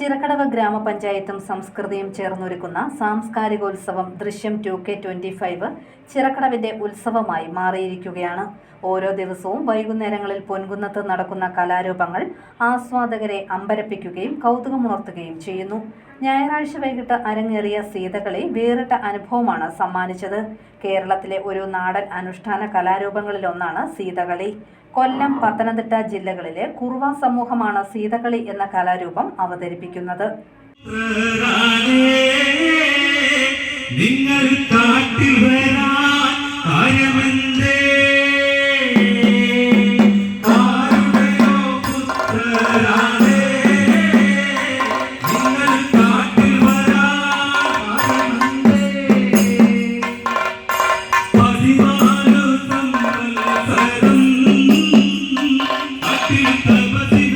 ചിറക്കടവ് ഗ്രാമപഞ്ചായത്തും സംസ്കൃതിയും ചേർന്നൊരുക്കുന്ന സാംസ്കാരികോത്സവം Drishyam two K twenty five ചിറക്കടവിന്റെ ഉത്സവമായി മാറിയിരിക്കുകയാണ്. ഓരോ ദിവസവും വൈകുന്നേരങ്ങളിൽ പൊൻകുന്നത്ത് നടക്കുന്ന കലാരൂപങ്ങൾ ആസ്വാദകരെ അമ്പരപ്പിക്കുകയും കൗതുകമുണർത്തുകയും ചെയ്യുന്നു. ഞായറാഴ്ച വൈകിട്ട് അരങ്ങേറിയ സീതകളി വേറിട്ട അനുഭവമാണ് സമ്മാനിച്ചത്. കേരളത്തിലെ ഒരു നാടൻ അനുഷ്ഠാന കലാരൂപങ്ങളിലൊന്നാണ് സീതകളി. കൊല്ലം പത്തനംതിട്ട ജില്ലകളിലെ കുറുവ സമൂഹമാണ് സീതകളി എന്ന കലാരൂപം അവതരിപ്പിക്കുന്നത്. ಮಸಿ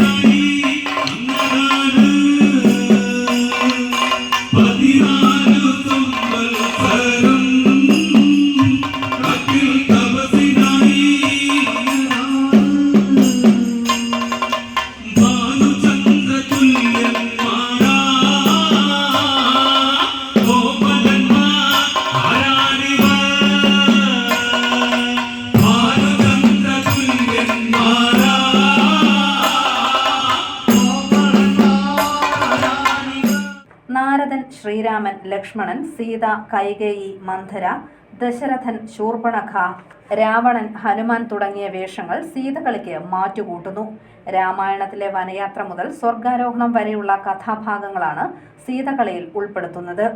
നാരദൻ ശ്രീരാമൻ ലക്ഷ്മണൻ സീത കൈകേയി മന്ധര ദശരഥൻ ശൂർപ്പണഖ രാവണൻ ഹനുമാൻ തുടങ്ങിയ വേഷങ്ങൾ സീതകളിക്ക് മാറ്റുകൂട്ടുന്നു. രാമായണത്തിലെ വനയാത്ര മുതൽ സ്വർഗാരോഹണം വരെയുള്ള കഥാഭാഗങ്ങളാണ് സീതകളിയിൽ ഉൾപ്പെടുത്തുന്നത്.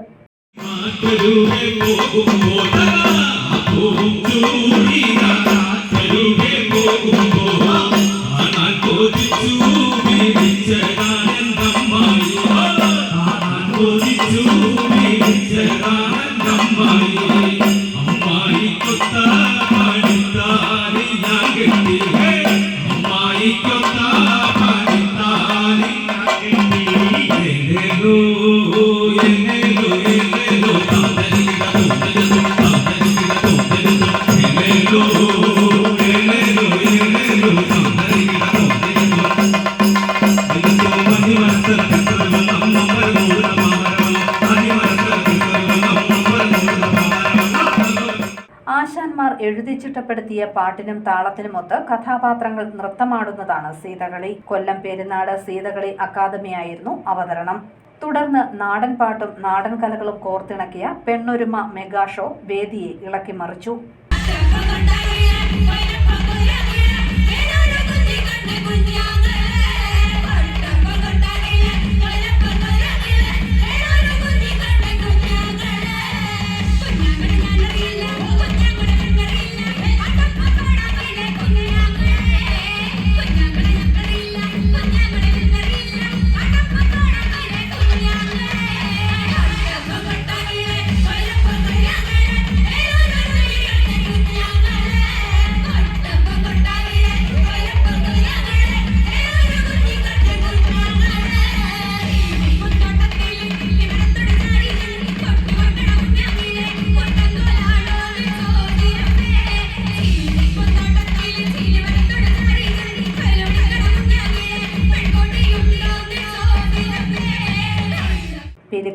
அம்மாயி கொத்தாடி தாரி நாகட்டி அம்மாயி கொ ആശാന്മാർ എഴുതി ചിട്ടപ്പെടുത്തിയ പാട്ടിനും താളത്തിനുമൊത്ത് കഥാപാത്രങ്ങൾ നൃത്തമാടുന്നതാണ് സീതകളി. കൊല്ലം പെരുന്നാട് സീതകളി അക്കാദമിയായിരുന്നു അവതരണം. തുടർന്ന് നാടൻ പാട്ടും നാടൻ കലകളും കോർത്തിണക്കിയ പെണ്ണൊരുമ മെഗാ ഷോ വേദിയെ ഇളക്കിമറിച്ചു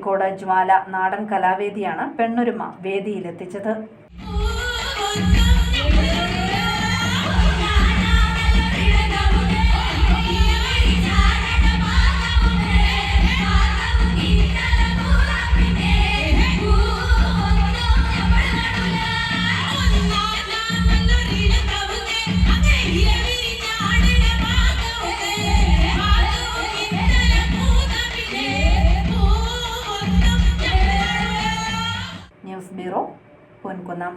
പിലിക്കോട് ജ്വാല നാടൻ കലാവേദിയാണ് പെണ്ണൊരുമ വേദിയിലെത്തിച്ചത്. вона